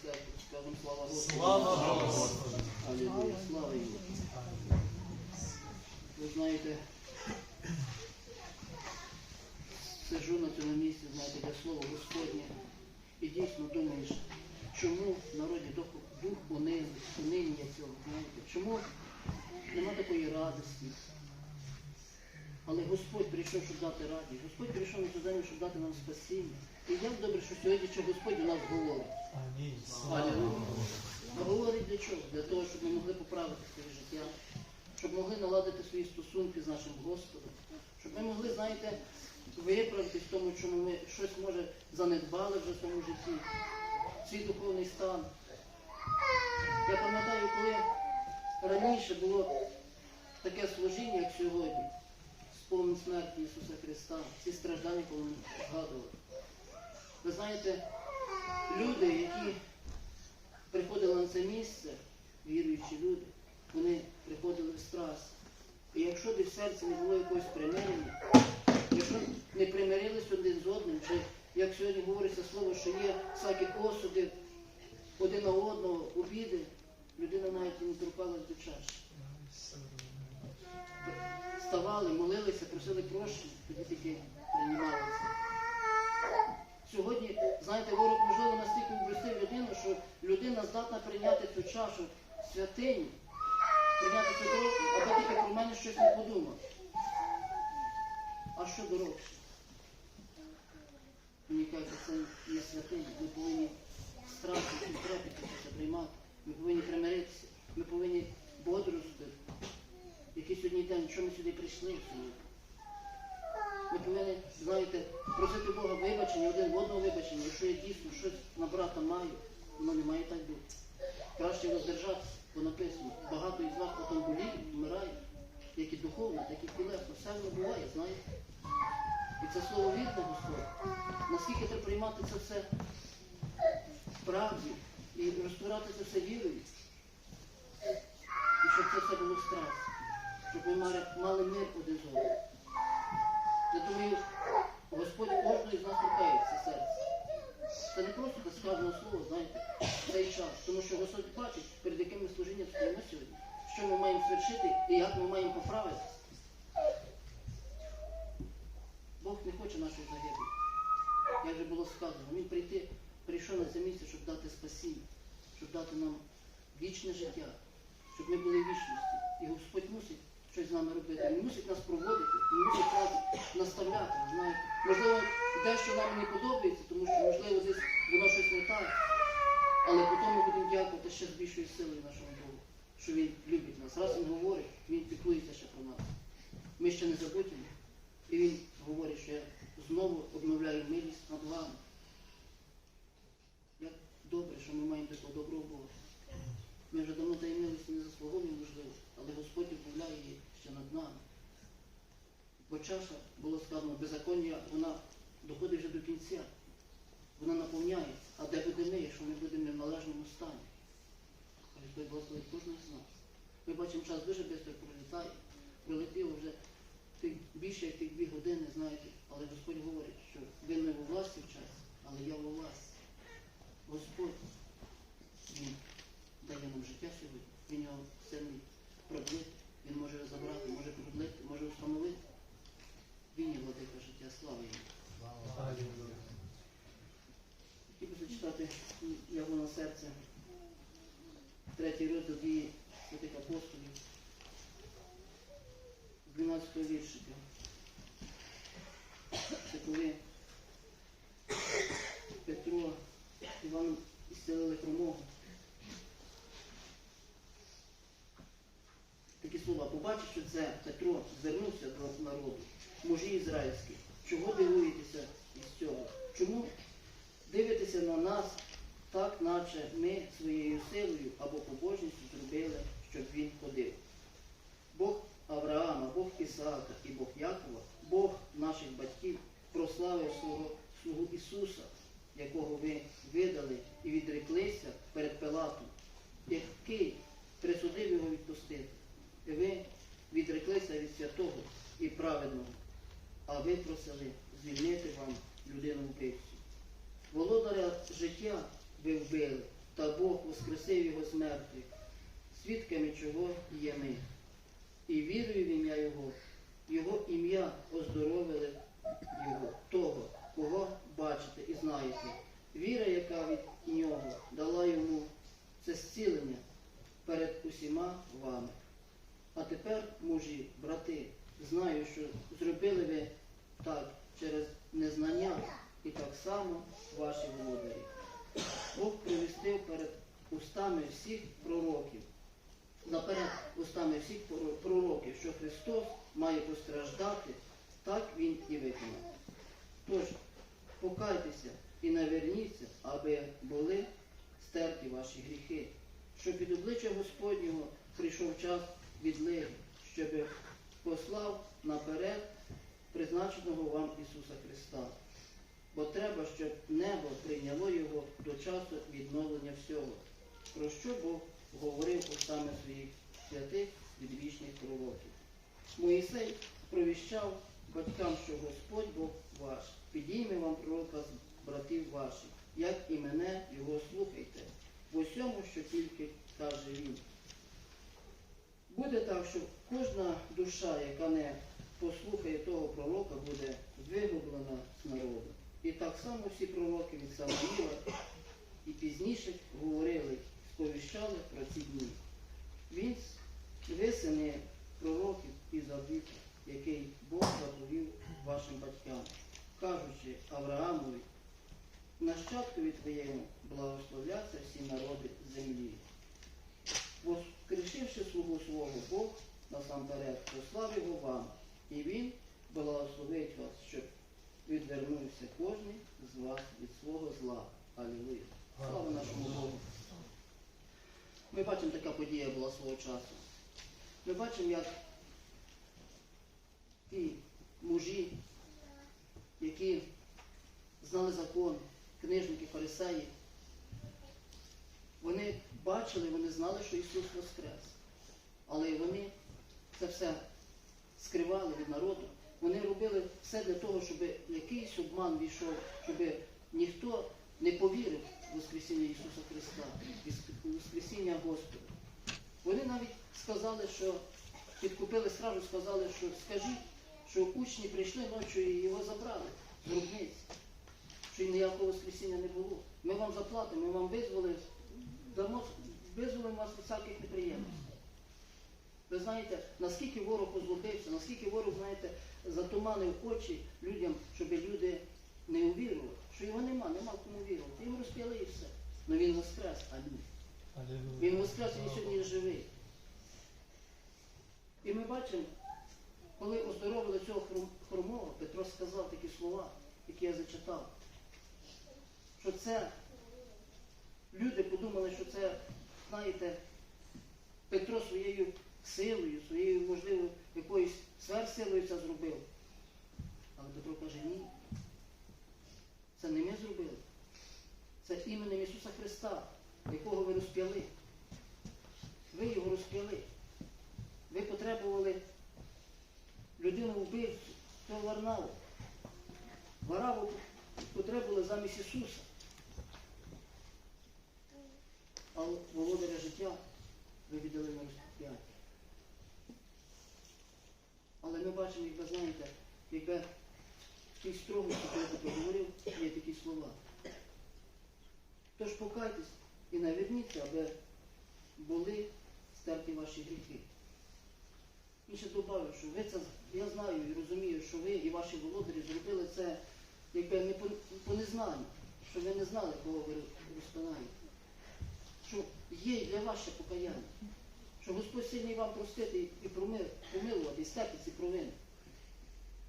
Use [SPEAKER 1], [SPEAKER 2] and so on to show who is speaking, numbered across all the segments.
[SPEAKER 1] слава Господу.
[SPEAKER 2] Слава Господу!
[SPEAKER 1] Слава йому. Ви знаєте, сиджу на цьому місці, знаєте, де слово Господнє. І дійсно думаєш, чому в народі дух, дух унин- униння цього, знаєте, чому нема такої радості. Але Господь прийшов, щоб дати радість. Господь прийшов на цю землю, щоб дати нам спасіння. І як добре, що сьогодні що Господь у нас говорить.
[SPEAKER 2] Амінь.
[SPEAKER 1] А говорить для чого? Для того, щоб ми могли поправити своє життя, щоб могли наладити свої стосунки з нашим Господом, щоб ми могли, знаєте, виправитись в тому, чому ми щось може занедбали вже в своєму житті, свій духовний стан. Я пам'ятаю, коли раніше було таке служіння, як сьогодні, сповнен смерті Ісуса Христа, ці страждання, коли ми згадували. Ви знаєте, люди, які приходили на це місце, віруючі люди, вони приходили в страс. І якщо в серці не було якогось примирення, якщо не примирились один з одним, чи як сьогодні говориться слово, що є всякі осуди один на одного, обіди, людина навіть і не торкалась до чаші. Ставали, молилися, просили прощення, тоді тільки приймалися. Сьогодні, знаєте, ворог можливо настільки вбросив людину, що людина здатна прийняти цю чашу святині, прийняти цю кров, аби тільки про мене щось не подумав. А що дорогше? Мені кажуть, це є святиня. Ми повинні страшно цим приймати. Ми повинні примиритися. Ми повинні бодрости. Сьогодні що ми сюди прийшли? Ми повинні, знаєте, просити Бога вибачення, один в одного вибачення. Якщо я дійсно щось на брата маю, воно не має так бути. Краще воздержатися, бо написано, багато із вас потім боліють, вмирають, як і духовно, так і тілесно. Все воно буває, знаєте. І це слово вірне Господь. Наскільки треба приймати це все в правді і розтворати це все вірою. І щоб це все було в страсі. Щоб ми мали, мир один з одним. Я думаю, Господь кожного з нас торкається серце. Це не просто сказано слово, знаєте, цей час. Тому що Господь бачить, перед яким ми служінням стоїмо сьогодні, що ми маємо свершити і як ми маємо поправитися. Бог не хоче нашої загибелі. Як вже було сказано, Він прийти, прийшов на це місце, щоб дати спасіння, щоб дати нам вічне життя, щоб ми були вічності. І Господь мусить щось з нами робити. Він мусить нас проводити, він мусить нас наставляти. Знаєте. Можливо, дещо нам не подобається, тому що, можливо, десь воно щось не так. Але потім ми будемо дякувати ще з більшою силою нашому Богу, що Він любить нас. Раз Він говорить, Він піклується ще про нас. Ми ще не забудемо. І Він говорить, що я знову обновляю милість над вами. Як добре, що ми маємо такого доброго Бога. Ми вже давно тієї милості не заслуговуємо, можливо, але Господь обновляє її ще над нами. Бо чаша, було сказано, беззаконня, вона доходить вже до кінця. Вона наповняється. А де буде ми, якщо ми будемо в належному стані? Хай благословить кожного з нас. Ми бачимо, час дуже швидко пролітає. Пролетіло вже більше як тих дві години, знаєте, але Господь говорить, що ви не у власті в часі, але я у вас. Господь, Він дає нам життя сьогодні. Він його сильний продлити. Він може забрати, може продлити, може встановити. Він є владика життя, слава йому. Хотів би зачитати його на серце. Третій розділ дії святих апостолів. 12 віршика. Це коли Петро Іван ісцелили хромого. Такі слова, побачив, що це Петро звернувся до народу, мужі ізраїльські. Чого дивуєтеся із цього? Чому дивитеся на нас так, наче ми своєю силою або побожністю зробили, щоб він ходив? Бог Авраама, Бог Ісаака і Бог Якова, Бог наших батьків прославив свого слугу Ісуса, якого ви видали і відреклися перед Пилатом, який присудив його відпустити. І ви відреклися від святого і праведного, а ви просили звільнити вам людину вбивцю. Володаря життя ви вбили, та Бог воскресив його з мертвих, свідками чого є ми. І вірую в ім'я Його, Його ім'я оздоровили Його, того, кого бачите і знаєте. Віра, яка від нього дала йому це зцілення перед усіма вами. А тепер, мужі, брати, знаю, що зробили ви так через незнання і так само ваші володарі. Бог привістив перед устами всіх пророків, наперед устами всіх пророків, що Христос має постраждати, так Він і виконав. Тож, покайтеся і наверніться, аби були стерті ваші гріхи, щоб від обличчя Господнього прийшов час відлиги, щоб послав наперед призначеного вам Ісуса Христа. Бо треба, щоб небо прийняло його до часу відновлення всього, про що Бог говорив устами своїх святих відвічних пророків. Моїсей провіщав батькам, що Господь Бог ваш, підійме вам пророка з братів ваших, як і мене його слухайте, в усьому, що тільки каже він. Буде так, що кожна душа, яка не послухає того пророка, буде вигублена з народу. І так само всі пророки від Самуїла і пізніше говорили, сповіщали про ці дні. Він висини пророків і завіт, який Бог заповів вашим батькам, кажучи Авраамові, нащадкові твоєму благословляться всі народи землі. Воскрешивши слугу свого Бог насамперед, послав його вам, і він благословить вас, щоб відвернувся кожен з вас від свого зла. Алілуя. Слава нашому Богу. Ми бачимо, така подія була свого часу. Ми бачимо, як ті мужі, які знали закон, книжники, фарисеї, вони бачили, вони знали, що Ісус Воскрес. Але вони це все скривали від народу. Вони робили все для того, щоб якийсь обман війшов, щоб ніхто не повірив Воскресіння Ісуса Христа, Воскресіння Господа. Вони навіть сказали, що підкупили стражу, сказали, що скажіть, що учні прийшли ночі і його забрали з гробниці, що ніякого Воскресіння не було. Ми вам заплатимо, ми вам визволимо, визволимо вас від всяких неприємностей. Ви знаєте, наскільки ворог озлобився, наскільки ворог, знаєте, затуманив очі людям, щоб люди не увірували, що його нема, нема кому вірувати. Його розп'яли і все. Ну він воскрес, а. Він воскрес, він сьогодні живий. І ми бачимо, коли оздоровили цього хром- хромого, Петро сказав такі слова, які я зачитав, що це люди подумали, що це, знаєте, Петро своєю силою, своєю, можливо, якоюсь сверхсилою це зробив. Але Петро каже, ні. Це не ми зробили. Це іменем Ісуса Христа, якого ви розп'яли. Ви його розп'яли. Ви потребували людину вбивцю, того Варнаву. Вараву потребували замість Ісуса. А володаря життя ви віддали на розп'яття. Але ми бачимо, як ви знаєте, якби тій строгості, коли я говорив, є такі слова. Тож покайтесь і наверніться, аби були стерті ваші гріхи. Він ще додав, що ви це, я знаю і розумію, що ви і ваші володарі зробили це якби не по, по незнанню, що ви не знали, кого ви розпинаєте. Що є і для вас ще покаяння. Що Господь сильний вам простити і і помилувати, і стерти провини.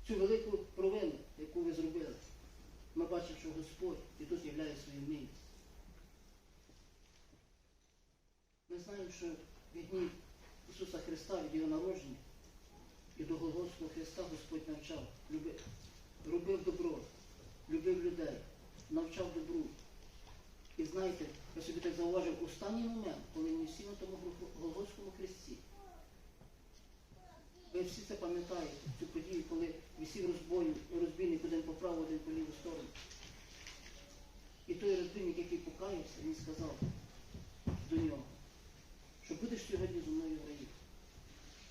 [SPEAKER 1] Цю велику провину, яку ви зробили. Ми бачимо, що Господь і тут являє свою милість. Ми знаємо, що від днів Ісуса Христа, від Його народження і до Голгофського Христа Господь навчав, любив, робив добро, любив людей, навчав добру. І знаєте, я собі так зауважив, останній момент, коли ми всі на тому Гол- Голгофському хресті. Ви всі це пам'ятаєте, цю подію, коли вісів розбою, розбійник один по праву, один по ліву сторону. І той розбійник, який покаявся, він сказав до нього, що будеш сьогодні зі мною в раї.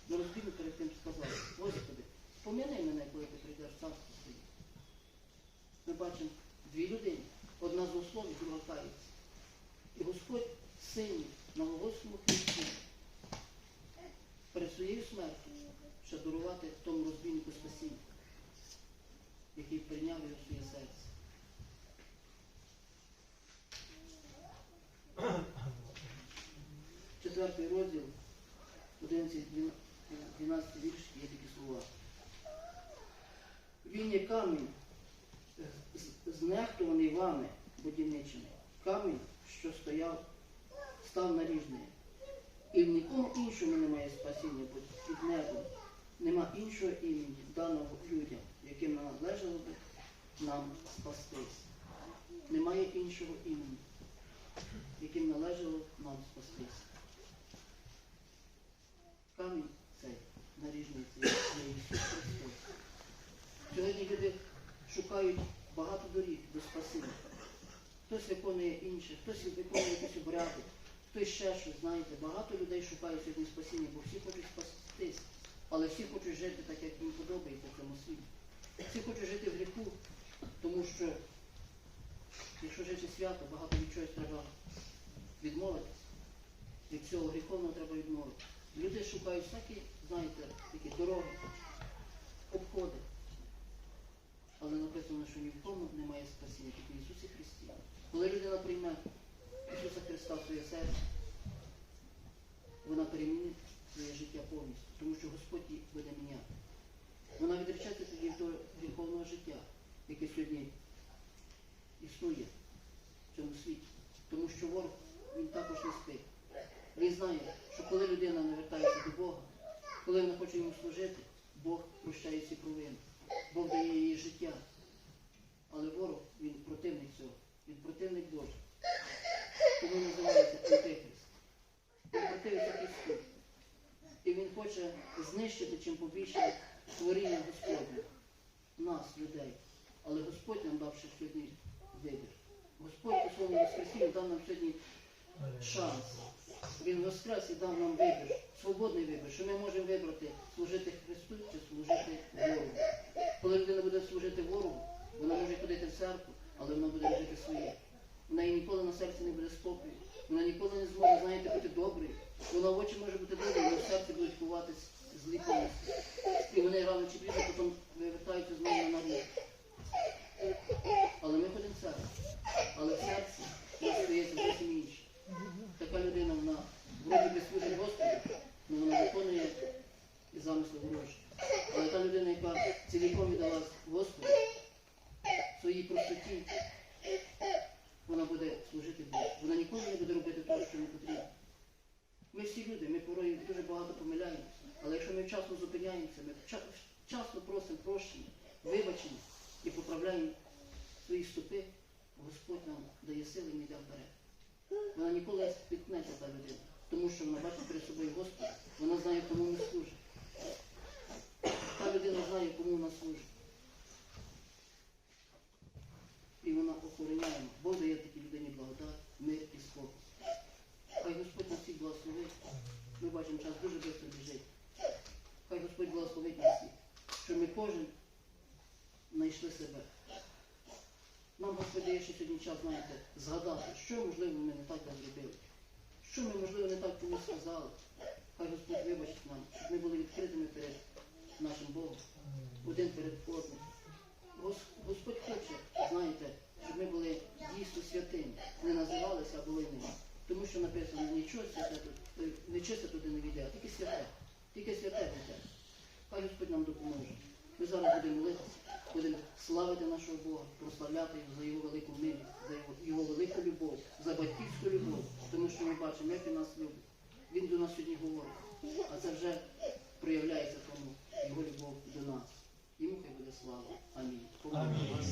[SPEAKER 1] Но ну, розбійник перед тим сказав, Господи, пом'яни мене, коли ти прийдеш в царство своє. Ми бачимо дві людини, одна злословить, друга кається. І Господь сильний на 11, 12 вірш, є такі слова. Він є камінь, знехтуваний вами, будівничими. Камінь, що стояв, став наріжний. І в нікому іншому немає спасіння, під небом нема іншого імені, даного людям, яким належало би нам спастись. Немає іншого імені, яким належало нам спастись. Камінь цей наріжний цей Ісус Христос. Сьогодні люди шукають багато доріг до спасіння. Хтось виконує інше, хтось виконує якісь обряди, хтось ще щось, знаєте. Багато людей шукають сьогодні спасіння, бо всі хочуть спастись. Але всі хочуть жити так, як їм подобається в цьому світі. Всі хочуть жити в гріху, тому що якщо жити свято, багато від чогось треба відмовитися. Від цього гріховного треба відмовитися. Люди шукають всякі, знаєте, такі дороги, обходи. Але написано, що ні в кому немає спасіння, тільки в Ісусі Христі. Коли людина прийме Ісуса Христа в своє серце, вона перемінить своє життя повністю, тому що Господь її буде міняти. Вона відречеться тоді того гріховного життя, яке сьогодні існує в цьому світі. Тому що ворог він також не спить. Він знає, що коли людина не вертається до Бога, коли вона хоче йому служити, Бог прощає всі провини. Бог дає їй життя. Але ворог, він противник цього. Він противник Божий. Тому називається Антихрист. Він противиться Христу. І він хоче знищити чим побільше творіння Господнє. Нас, людей. Але Господь нам дав ще сьогодні вибір. Господь у своєму Воскресінні дав нам сьогодні шанс. Він воскрес і дав нам вибір, свободний вибір, що ми можемо вибрати служити Христу чи служити ворогу. Коли людина буде служити ворогу, вона може ходити в церкву, але вона буде жити своє. В неї ніколи на серці не буде спокою. Вона ніколи не зможе, знаєте, бути доброю. Вона в очі може бути доброю, але в серці будуть ховатись злі помисли. І вони рано чи пізно потім вивертаються знову на народ. Але ми ходимо в церкву. Але в серці у нас стається зовсім інше. Така людина, вона вроді би служить Господу, але вона виконує і замисли ворожі. Але та людина, яка ціліком віддала Господу, в своїй простоті, вона буде служити Богу. Вона ніколи не буде робити того, що не потрібно. Ми всі люди, ми дуже багато помиляємося. Але якщо ми вчасно зупиняємося, ми вчасно просимо прощення, вибачення і поправляємо свої стопи, Господь нам дає сили і не йде вперед. Вона ніколи не спіткнеться та людина, тому що вона бачить перед собою Господа, вона знає, кому вона служить. Та людина знає, кому вона служить. І вона охороняє. Бог дає такій людині благодать, мир і спокій. Хай Господь нас всіх благословить. Ми бачимо, час дуже швидко біжить. Хай Господь благословить нас всіх, щоб ми кожен знайшли себе. Нам Господь дає ще сьогодні час, знаєте, згадати, що, можливо, ми не так зробили. Що ми, можливо, не так комусь сказали. Хай Господь вибачить нам, щоб ми були відкритими перед нашим Богом, один перед одним. Господь хоче, знаєте, щоб ми були дійсно святими, не називалися, а були ними. Тому що написано, нічого святе тут, нечисте туди не війде, а тільки святе. Тільки святе війде. Хай Господь нам допоможе. Ми зараз будемо молитися, будемо славити нашого Бога, прославляти його за його велику милість, за його, його велику любов, за батьківську любов, тому що ми бачимо, як він нас любить. Він до нас сьогодні говорить. А це вже проявляється тому його любов до нас. Йому хай буде слава. Амінь.
[SPEAKER 2] Амінь.